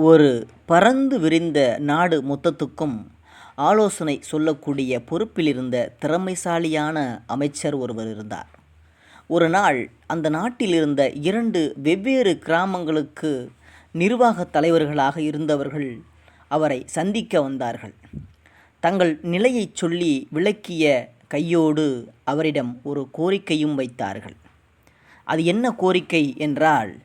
ஒரு பரந்து விரிந்த நாடு மொத்தத்துக்கும் ஆலோசனை சொல்லக்கூடிய பொறுப்பில் இருந்த திறமைசாலியான அமைச்சர் ஒருவர் இருந்தார். ஒரு நாள் அந்த நாட்டில் இருந்த இரண்டு வெவ்வேறு கிராமங்களுக்கு நிர்வாகத் தலைவர்களாக இருந்தவர்கள் அவரை சந்திக்க வந்தார்கள். தங்கள் நிலையைச் சொல்லி விளக்கிய கையோடு அவரிடம் ஒரு கோரிக்கையும் வைத்தார்கள். அது என்ன கோரிக்கை என்றால்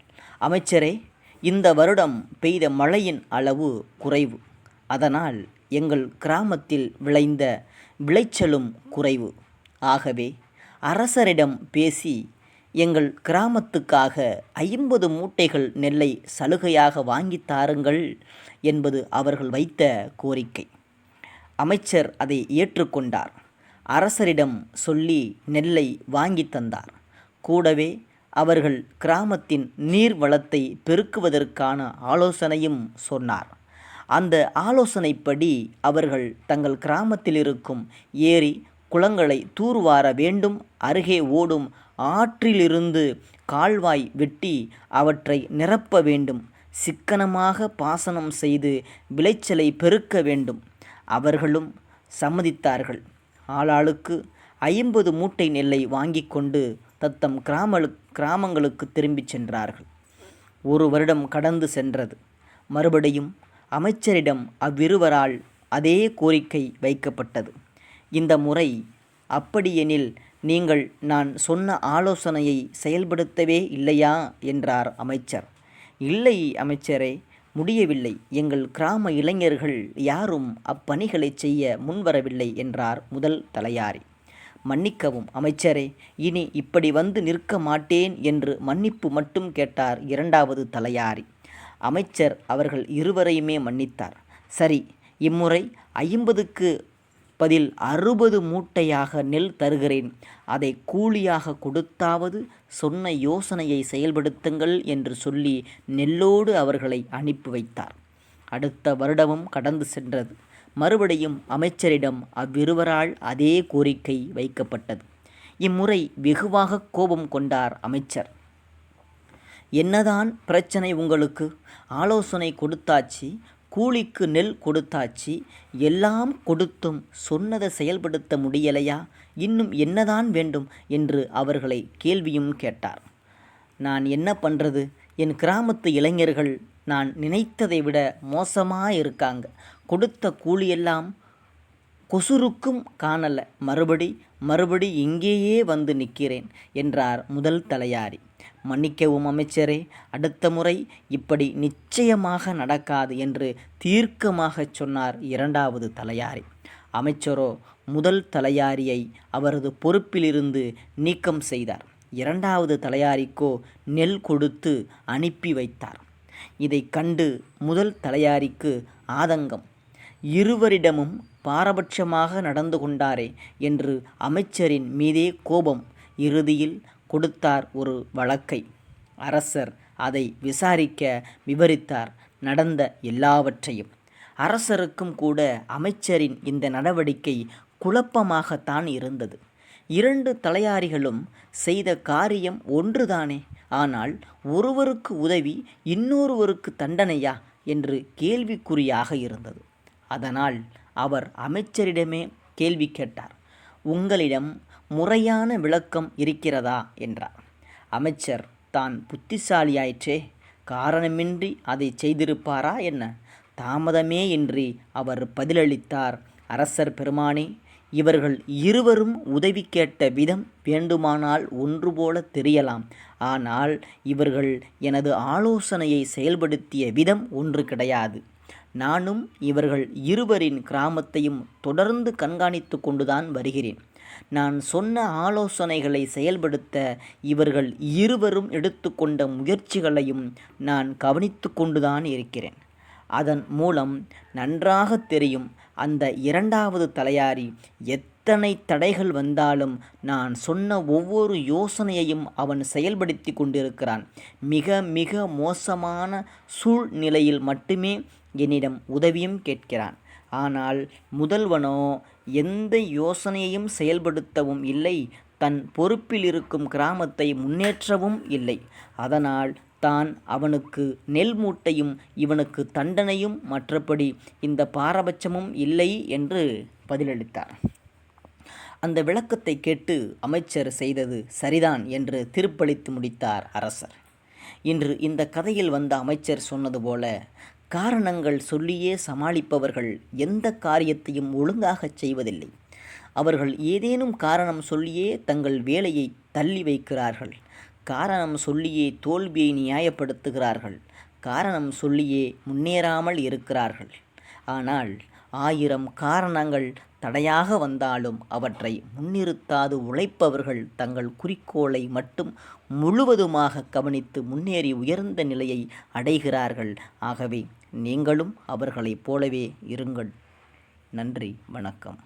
அமைச்சரே இந்த வருடம் பெய்த மழையின் அளவு குறைவு. அதனால் எங்கள் கிராமத்தில் விளைந்த விளைச்சலும் குறைவு. ஆகவே அரசரிடம் பேசி எங்கள் கிராமத்துக்காக ஐம்பது மூட்டைகள் நெல்லை சலுகையாக வாங்கித் தாருங்கள் என்பது அவர்கள் வைத்த கோரிக்கை. அமைச்சர் அதை ஏற்றுக்கொண்டார் அரசரிடம் சொல்லி நெல்லை வாங்கித் தந்தார். கூடவே அவர்கள் கிராமத்தின் நீர் வளத்தை பெருக்குவதற்கான ஆலோசனையும் சொன்னார். அந்த ஆலோசனைப்படி அவர்கள் தங்கள் கிராமத்தில் இருக்கும் ஏரி குளங்களை தூர்வார வேண்டும் அருகே ஓடும் ஆற்றிலிருந்து கால்வாய் வெட்டி அவற்றை நிரப்ப வேண்டும் சிக்கனமாக பாசனம் செய்து விளைச்சலை பெருக்க வேண்டும். அவர்களும் சம்மதித்தார்கள். ஆளாளுக்கு ஐம்பது மூட்டை நெல்லை வாங்கி கொண்டு தத்தம் கிராமலு கிராமங்களுக்கு திரும்பிச் சென்றார்கள். ஒரு வருடம் கடந்து சென்றது. மறுபடியும் அமைச்சரிடம் அவ்விருவரால் அதே கோரிக்கை வைக்கப்பட்டது. இந்த முறை அப்படியெனில் நீங்கள் நான் சொன்ன ஆலோசனையை செயல்படுத்தவே இல்லையா? என்றார் அமைச்சர். இல்லை அமைச்சரே முடியவில்லை. எங்கள் கிராம இளைஞர்கள் யாரும் அப்பணிகளை செய்ய முன்வரவில்லை என்றார் முதல் தலையாரி. மன்னிக்கவும் அமைச்சரே. இனி இப்படி வந்து நிற்க மாட்டேன் என்று மன்னிப்பு மட்டும் கேட்டார் இரண்டாவது தலையாரி. அமைச்சர் அவர்கள் இருவரையுமே மன்னித்தார். சரி இம்முறை ஐம்பதுக்கு பதில் அறுபது மூட்டையாக நெல் தருகிறேன். அதை கூலியாக கொடுத்தாவது சொன்ன யோசனையை செயல்படுத்துங்கள் என்று சொல்லி நெல்லோடு அவர்களை அனுப்பி வைத்தார். அடுத்த வருடமும் கடந்து சென்றது. மறுபடியும் அமைச்சரிடம் அவ்விருவரால் அதே கோரிக்கை வைக்கப்பட்டது. இம்முறை வெகுவாக கோபம் கொண்டார் அமைச்சர். என்னதான் பிரச்சனை உங்களுக்கு? ஆலோசனை கொடுத்தாச்சு கூலிக்கு நெல் கொடுத்தாச்சு எல்லாம் கொடுத்தும் சொன்னதை செயல்படுத்த முடியலையா? இன்னும் என்னதான் வேண்டும்? என்று அவர்களை கேள்வியும் கேட்டார். நான் என்ன பண்ணுறது என் கிராமத்து இளைஞர்கள் நான் நினைத்ததை விட மோசமாக இருக்காங்க கொடுத்த கூலியெல்லாம் கொசுருக்கும் காணல. மறுபடி மறுபடி இங்கேயே வந்து நிற்கிறேன் என்றார் முதல் தலையாரி. மன்னிக்கவும் அமைச்சரே அடுத்த முறை இப்படி நிச்சயமாக நடக்காது என்று தீர்க்கமாகச் சொன்னார் இரண்டாவது தலையாரி. அமைச்சரோ முதல் தலையாரியை அவரது பொறுப்பிலிருந்து நீக்கம் செய்தார். இரண்டாவது தலையாரிக்கோ நெல் கொடுத்து அனுப்பி வைத்தார். இதை கண்டு முதல் தலையாரிக்கு ஆதங்கம். இருவரிடமும் பாரபட்சமாக நடந்து கொண்டாரே என்று அமைச்சரின் மீதே கோபம் இறுதியில் கொடுத்தார் ஒரு வழக்கை. அரசர் அதை விசாரிக்க விவரித்தார் நடந்த எல்லாவற்றையும். அரசருக்கும் கூட அமைச்சரின் இந்த நடவடிக்கை குழப்பமாகத்தான் இருந்தது. இரண்டு தலையாரிகளும் செய்த காரியம் ஒன்றுதானே? ஆனால் ஒருவருக்கு உதவி இன்னொருவருக்கு தண்டனையா? என்று கேள்விக்குறியாக இருந்தது. அதனால் அவர் அமைச்சரிடமே கேள்வி கேட்டார். உங்களிடம் முறையான விளக்கம் இருக்கிறதா? என்றார். அமைச்சர் தான் புத்திசாலியாயிற்றே. காரணமின்றி அதை செய்திருப்பாரா என்ன? தாமதமே இன்றி அவர் பதிலளித்தார். அரசர் பெருமானே இவர்கள் இருவரும் உதவி கேட்ட விதம் வேண்டுமானால் ஒன்று போல தெரியலாம். ஆனால் இவர்கள் எனது ஆலோசனையை செயல்படுத்திய விதம் ஒன்று கிடையாது. நானும் இவர்கள் இருவரின் கிராமத்தையும் தொடர்ந்து கண்காணித்து கொண்டுதான் வருகிறேன். நான் சொன்ன ஆலோசனைகளை செயல்படுத்த இவர்கள் இருவரும் எடுத்துக்கொண்ட முயற்சிகளையும் நான் கவனித்து கொண்டுதான் இருக்கிறேன். அதன் மூலம் நன்றாக தெரியும் அந்த இரண்டாவது தலையாரி எத்தனை தடைகள் வந்தாலும் நான் சொன்ன ஒவ்வொரு யோசனையையும் அவன் செயல்படுத்தி கொண்டிருக்கிறான். மிக மிக மோசமான சூழ்நிலையில் மட்டுமே என்னிடம் உதவியும் கேட்கிறான். ஆனால் முதல்வனோ எந்த யோசனையையும் செயல்படுத்தவும் இல்லை. தன் பொறுப்பில் இருக்கும் கிராமத்தை முன்னேற்றவும் இல்லை. அதனால் தான் அவனுக்கு நெல் மூட்டையும் இவனுக்கு தண்டனையும் மற்றபடி இந்த பாரபட்சமும் இல்லை என்று பதிலளித்தார். அந்த விளக்கத்தை கேட்டு அமைச்சர் செய்தது சரிதான் என்று திருப்பளித்து முடித்தார் அரசர். இன்று இந்த கதையில் வந்த அமைச்சர் சொன்னது போல காரணங்கள் சொல்லியே சமாளிப்பவர்கள் எந்த காரியத்தையும் ஒழுங்காகச் செய்வதில்லை. அவர்கள் ஏதேனும் காரணம் சொல்லியே தங்கள் வேலையை தள்ளி வைக்கிறார்கள். காரணம் சொல்லியே தோல்வியை நியாயப்படுத்துகிறார்கள். காரணம் சொல்லியே முன்னேறாமல் இருக்கிறார்கள். ஆனால் ஆயிரம் காரணங்கள் தடையாக வந்தாலும் அவற்றை முன்னிறுத்தாது உழைப்பவர்கள் தங்கள் குறிக்கோளை மட்டும் முழுவதுமாக கவனித்து முன்னேறி உயர்ந்த நிலையை அடைகிறார்கள். ஆகவே நீங்களும் அவர்களைப் போலவே இருங்கள். நன்றி வணக்கம்.